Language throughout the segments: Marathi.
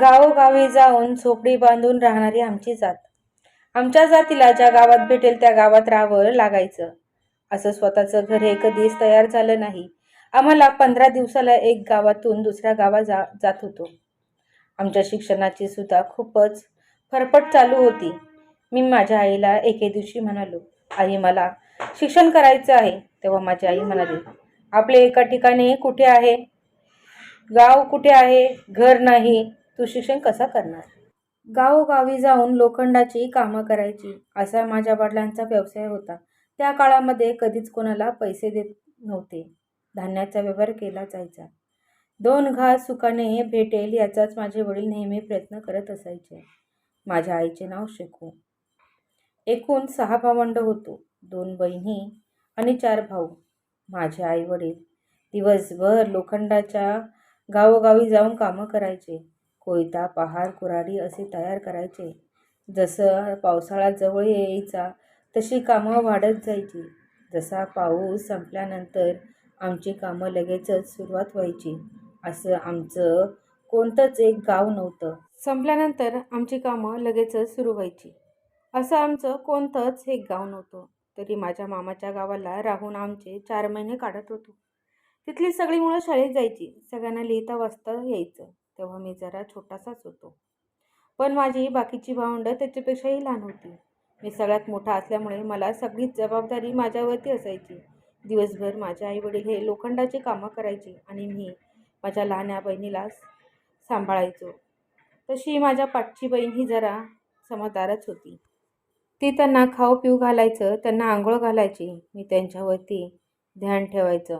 गावोगावी जाऊन झोपडी बांधून राहणारी आमची जात. आमच्या जातीला ज्या गावात भेटेल त्या गावात राहावं लागायचं. असं स्वतःचं घर हे कधीच तयार झालं नाही. आम्हाला पंधरा दिवसाला एक गावातून दुसऱ्या गावात जा जात होतो. आमच्या शिक्षणाची सुद्धा खूपच फरफट चालू होती. मी माझ्या आईला एके दिवशी म्हणालो आई मला शिक्षण करायचं आहे. तेव्हा माझी आई म्हणाली आपले एका ठिकाणी कुठे आहे? गाव कुठे आहे? घर नाही. तू शिक्षण कसा करणार? गावोगावी जाऊन लोखंडाची कामं करायची असा माझ्या वडिलांचा व्यवसाय होता. त्या काळामध्ये कधीच कोणाला पैसे देत नव्हते. धान्याचा व्यवहार केला जायचा. दोन घास सुखाने भेटेल याचाच माझे वडील नेहमी प्रयत्न करत असायचे. माझ्या आईचे नाव शेकू एकूण सहा भावंड होतो. दोन बहिणी आणि चार भाऊ. माझे आई वडील दिवसभर लोखंडाच्या गावोगावी जाऊन कामं करायचे. कोयता पहार कुऱ्हाडी असे तयार करायचे. जसं पावसाळा जवळ यायचा तशी कामं वाढत जायची. जसा पाऊस संपल्यानंतर आमची कामं लगेचच सुरुवात व्हायची. असं आमचं कोणतंच एक गाव नव्हतं. संपल्यानंतर आमची कामं लगेचच सुरू व्हायची. असं आमचं कोणतंच एक गाव नव्हतं. तरी माझ्या मामाच्या गावाला राहून आमचे चार महिने काढत होतो. तिथली सगळी मुलं शाळेत जायची. सगळ्यांना लिहिता वाचता यायचं. तेव्हा मी जरा छोटासाच होतो. पण माझी बाकीची भावंडं त्याच्यापेक्षाही लहान होती. मी सगळ्यात मोठा असल्यामुळे मला सगळीच जबाबदारी माझ्यावरती असायची. दिवसभर माझे आईवडील हे लोखंडाची कामं करायची आणि मी माझ्या लहान्या बहिणीला सांभाळायचो. तशी माझ्या पाठची बहीण ही जरा समजदारच होती. ती त्यांना खाऊ पिऊ घालायचं त्यांना आंघोळ घालायची मी त्यांच्यावरती ध्यान ठेवायचं.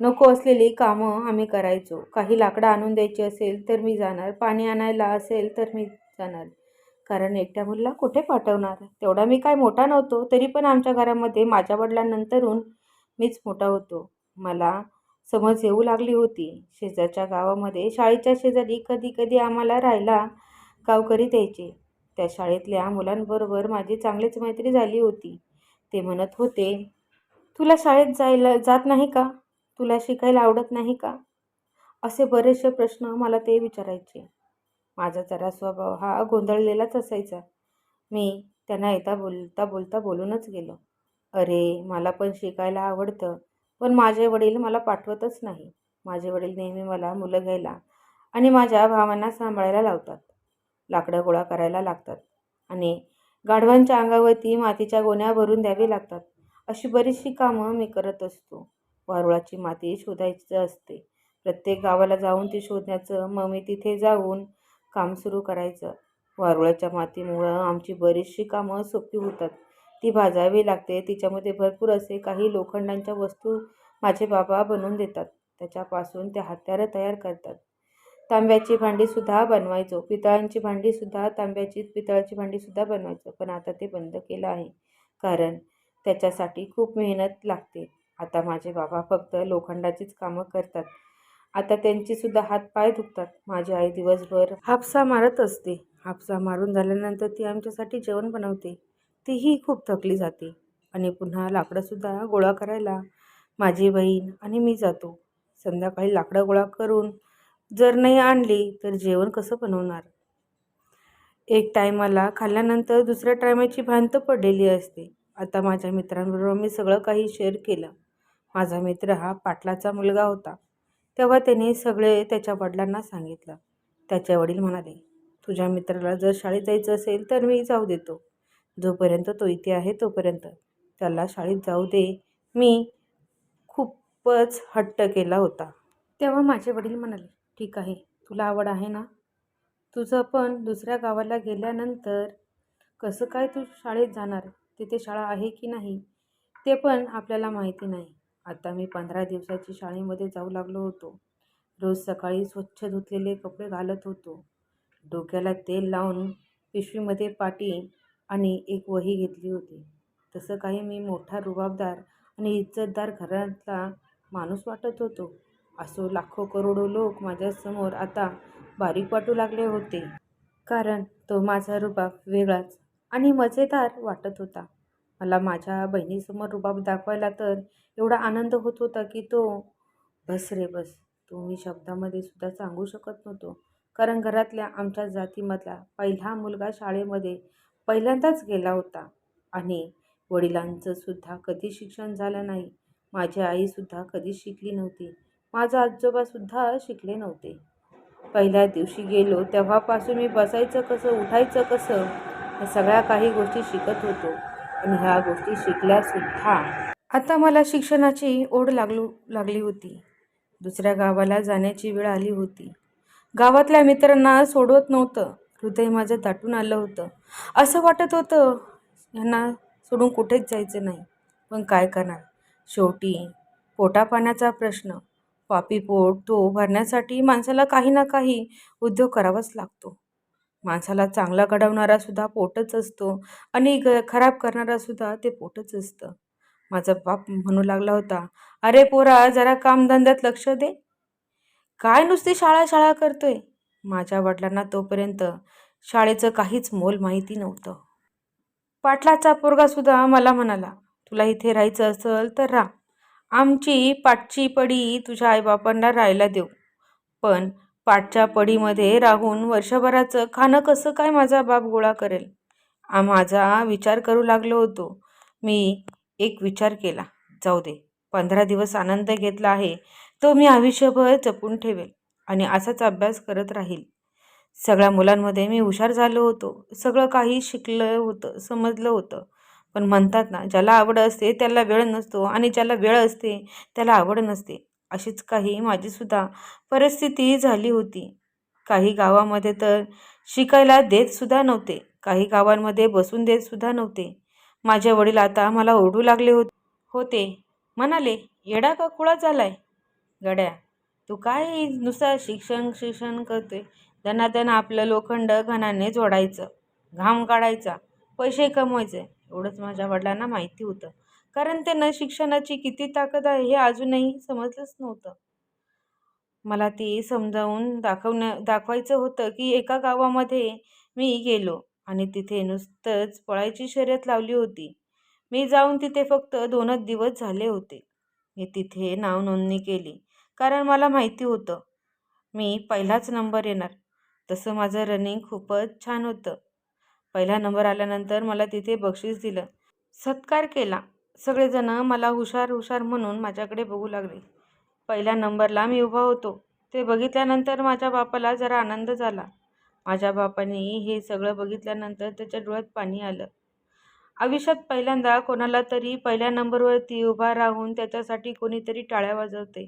नको असलेली कामं आम्ही करायचो. काही लाकडं आणून द्यायची असेल तर मी जाणार. पाणी आणायला असेल तर मी जाणार. कारण एकट्या मुलीला कुठे पाठवणार? तेवढा मी काय मोठा नव्हतो तरी पण आमच्या घरामध्ये माझ्या वडिलांनंतरून मीच मोठा होतो. मला समज येऊ लागली होती. शेजारच्या गावामध्ये शाळेच्या शेजारी कधी कधी आम्हाला राहायला गावकरी द्यायचे त्या शाळेतल्या मुलांबरोबर माझी चांगलीच मैत्री झाली होती. ते म्हणत होते तुला शाळेत जायला जात नाही का? तुला शिकायला आवडत नाही का? असे बरेचसे प्रश्न मला ते विचारायचे. माझा जरा स्वभाव हा गोंधळलेलाच असायचा. मी त्यांना येता बोलता बोलता बोलूनच गेलो. अरे मला पण शिकायला आवडतं पण माझे वडील मला पाठवतच नाही. माझे वडील नेहमी मला मुलं घ्यायला आणि माझ्या भावांना सांभाळायला लावतात. लाकडं गोळा करायला लागतात आणि गाढवांच्या अंगावरती मातीच्या गोण्या भरून द्यावी लागतात. अशी बरीचशी कामं मी करत असतो. वारुळाची माती शोधायची असते. प्रत्येक गावाला जाऊन ती शोधण्याचं मग मी तिथे जाऊन काम सुरू करायचं. वारुळाच्या मातीमुळं आमची बरीचशी कामं सोपी होतात. ती भाजावी लागते. तिच्यामध्ये भरपूर असे काही लोखंडांच्या वस्तू माझे बाबा बनवून देतात. त्याच्यापासून ते हत्यारं तयार करतात. तांब्याची भांडीसुद्धा बनवायचो. पितळांची भांडीसुद्धा तांब्याची पितळाची भांडीसुद्धा बनवायचो. पण आता ते बंद केलं आहे. कारण त्याच्यासाठी खूप मेहनत लागते. आता माझे बाबा फक्त लोखंडाचीच कामं करतात. आता त्यांचीसुद्धा हातपाय दुखतात. माझी आई दिवसभर हापसा मारत असते. हापसा मारून झाल्यानंतर ती आमच्यासाठी जेवण बनवते. तीही खूप थकली जाते. आणि पुन्हा लाकडंसुद्धा गोळा करायला माझी बहीण आणि मी जातो. संध्याकाळी लाकडं गोळा करून जर नाही आणली तर जेवण कसं बनवणार? एक टायमाला खाल्ल्यानंतर दुसऱ्या टायमाची भांत पडलेली असते. आता माझ्या मित्रांबरोबर मी सगळं काही शेअर केलं. माझा मित्र हा पाटलाचा मुलगा होता. तेव्हा त्याने सगळे त्याच्या वडिलांना सांगितलं. त्याचे वडील म्हणाले तुझ्या मित्राला जर शाळेत जायचं असेल तर मी जाऊ देतो. जोपर्यंत तो इथे आहे तोपर्यंत. त्याला शाळेत जाऊ दे. मी खूपच हट्ट केला होता. तेव्हा माझे वडील म्हणाले ठीक आहे तुला आवड आहे ना? तुझं पण दुसऱ्या गावाला गेल्यानंतर कसं काय तू शाळेत जाणार? तिथे शाळा आहे की नाही? ते पण आपल्याला माहिती नाही. आता मी पंधरा दिवसाची शाळेमध्ये जाऊ लागलो होतो. रोज सकाळी स्वच्छ धुतलेले कपडे घालत होतो. डोक्याला तेल लावून पिशवीमध्ये पाटी आणि एक वही घेतली होती. तसं काही मी मोठा रुबाबदार आणि इज्जतदार घरातला माणूस वाटत होतो. असो लाखो करोडो लोक माझ्यासमोर आता बारीक वाटू लागले होते. कारण तो माझा रुबाब वेगळाच आणि मजेदार वाटत होता. मला माझ्या बहिणीसमोर रुबाब दाखवायला तर एवढा आनंद होत होता की तो बस रे बस तो मी शब्दामध्ये सुद्धा सांगू शकत नव्हतो. कारण घरातल्या आमच्या जातीमधला पहिला मुलगा शाळेमध्ये पहिल्यांदाच गेला होता आणि वडिलांचं सुद्धा कधी शिक्षण झालं नाही. माझी आईसुद्धा कधी शिकली नव्हती. माझा आजोबासुद्धा शिकले नव्हते. पहिल्या दिवशी गेलो तेव्हापासून मी बसायचं कसं उठायचं कसं या सगळ्या काही गोष्टी शिकत होतो. आणि ह्या गोष्टी शिकल्यासुद्धा. आता मला शिक्षणाची ओढ लागलू लागली होती. दुसऱ्या गावाला जाण्याची वेळ आली होती. गावातल्या मित्रांना सोडवत नव्हतं. हृदय माझं दाटून आलं होतं. असं वाटत होतं ह्यांना सोडून कुठेच जायचं नाही. पण काय करणार? शेवटी पोटापाण्याचा प्रश्न. पापी पोट तो भरण्यासाठी माणसाला काही ना काही उद्योग करावाच लागतो. माणसाला चांगला घडवणारा सुद्धा पोटच असतो आणि ग खराब करणारा सुद्धा ते पोटच असतं. माझा बाप म्हणू लागला होता अरे पोरा जरा कामधंद्यात लक्ष दे. काय नुसती शाळा शाळा करतोय? माझ्या वडिलांना तोपर्यंत शाळेचं काहीच मोल माहिती नव्हतं. पाटलाचा पोरगासुद्धा मला म्हणाला तुला इथे राहायचं असेल तर राहा. आमची पाठची पडी तुझ्या आईबापांना राहायला देऊ. पण पाठच्या पडीमध्ये राहून वर्षभराचं खाणं कसं काय माझा बाप गोळा करेल? आ माझा विचार करू लागलो होतो. मी एक विचार केला. जाऊ दे. पंधरा दिवस आनंद घेतला आहे तो मी आयुष्यभर जपून ठेवेल आणि असाच अभ्यास करत राहील. सगळ्या मुलांमध्ये मी हुशार झालो होतो. सगळं काही शिकलं होतं समजलं होतं. पण म्हणतात ना ज्याला आवड असते त्याला वेळ नसतो आणि ज्याला वेळ असते त्याला आवड नसते. अशीच काही माझीसुद्धा परिस्थिती झाली होती. काही गावामध्ये तर शिकायला देतसुद्धा नव्हते. काही गावांमध्ये बसून देतसुद्धा नव्हते. माझे वडील आता मला ओरडू लागले हो होते. म्हणाले येडा का खुळा झालाय? गड्या तू काय नुसतं शिक्षण शिक्षण करते त्यांना त्यांना आपलं लोखंड घणाने जोडायचं घाम काढायचा पैसे कमवायचे. एवढंच माझ्या वडिलांना माहिती होतं. कारण त्यांना शिक्षणाची किती ताकद आहे हे अजूनही समजलंच नव्हतं. मला ते समजावून दाखवणं दाखवायचं होतं की एका गावामध्ये मी गेलो आणि तिथे नुसतंच पळायची शर्यत लावली होती. मी जाऊन तिथे फक्त दोनच दिवस झाले होते. मी तिथे नाव नोंदणी केली कारण मला माहिती होतं. मी पहिलाच नंबर येणार. तसं माझं रनिंग खूपच छान होतं. पहिला नंबर आल्यानंतर मला तिथे बक्षीस दिलं. सत्कार केला. सगळेजणं मला हुशार हुशार म्हणून माझ्याकडे बघू लागले. पहिल्या नंबरला मी उभा होतो. ते बघितल्यानंतर माझ्या बापाला जरा आनंद झाला. माझ्या बापाने हे सगळं बघितल्यानंतर त्याच्या डोळ्यात पाणी आलं. आयुष्यात पहिल्यांदा कोणाला तरी पहिल्या नंबरवरती उभा राहून त्याच्यासाठी कोणीतरी टाळ्या वाजवते.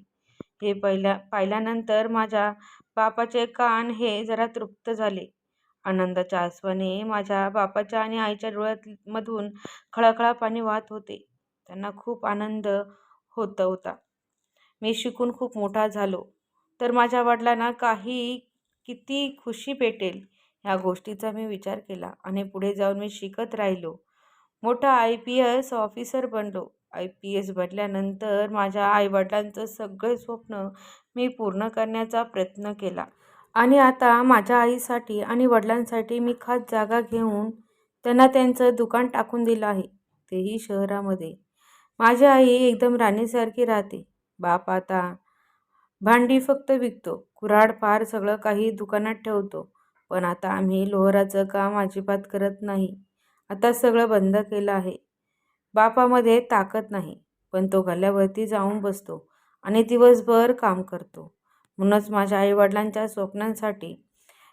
हे पहिल्या पाहिल्यानंतर माझ्या बापाचे कान हे जरा तृप्त झाले. आनंदाच्या आसवाने माझ्या बापाच्या आणि आईच्या डोळ्यात मधून खळाखळा पाणी वाहत होते. त्यांना खूप आनंद होत होता. मी शिकून खूप मोठा झालो. तर माझ्या वडिलांना काही किती खुशी भेटेल ह्या गोष्टीचा मी विचार केला आणि पुढे जाऊन मी शिकत राहिलो. मोठा आय पी एस ऑफिसर बनलो. आय पी एस बनल्यानंतर माझ्या आईवडिलांचं सगळे स्वप्न मी पूर्ण करण्याचा प्रयत्न केला. आणि आता माझ्या आईसाठी आणि वडिलांसाठी मी खास जागा घेऊन त्यांना त्यांचं दुकान टाकून दिलं आहे. तेही शहरामध्ये. माझी आई एकदम राणीसारखी राहते. बाप आता भांडी फक्त विकतो. कुऱ्हाड फार सगळं काही दुकानात ठेवतो. पण आता आम्ही लोहराचं काम अजिबात करत नाही. आता सगळं बंद केलं आहे. बापामध्ये ताकद नाही. पण तो गल्ल्यावरती जाऊन बसतो आणि दिवसभर काम करतो. म्हणूनच माझ्या आईवडिलांच्या स्वप्नांसाठी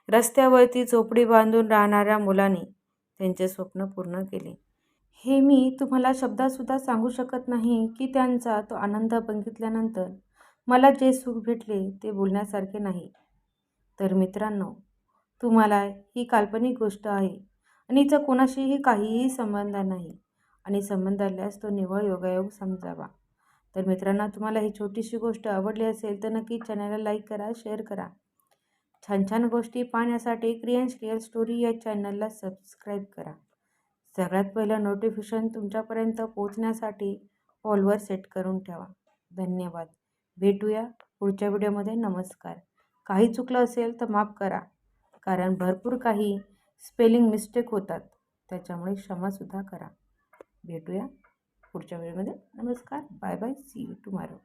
रस्त्यावरती झोपडी बांधून राहणाऱ्या मुलांनी त्यांचे स्वप्न पूर्ण केले. हे मी तुम्हाला शब्दातसुद्धा सांगू शकत नाही की त्यांचा तो आनंद बघितल्यानंतर मला जे सुख भेटले ते बोलण्यासारखे नाही. तर मित्रांनो तुम्हाला ही काल्पनिक गोष्ट आहे आणि हिचा कोणाशीही काहीही संबंध नाही आणि संबंध आल्यास तो निव्वळ योगायोग समजावा. तर मित्रांनो तुम्हाला ही छोटीशी गोष्ट आवडली असेल तर नक्की चॅनलला लाईक करा शेअर करा. छान छान गोष्टी पाहण्यासाठी क्रियन्स रिअल स्टोरी या चॅनलला सबस्क्राईब करा. सगळ्यात पहिलं नोटिफिकेशन तुमच्यापर्यंत पोहोचण्यासाठी ऑलवर सेट करून ठेवा. धन्यवाद. भेटूया पुढच्या व्हिडिओमध्ये नमस्कार. काही चुकलं असेल तर माफ करा. कारण भरपूर काही स्पेलिंग मिस्टेक होतात. त्याच्यामुळे क्षमासुद्धा करा. भेटूया पुढच्या वेळेमध्ये नमस्कार. Bye bye see you tomorrow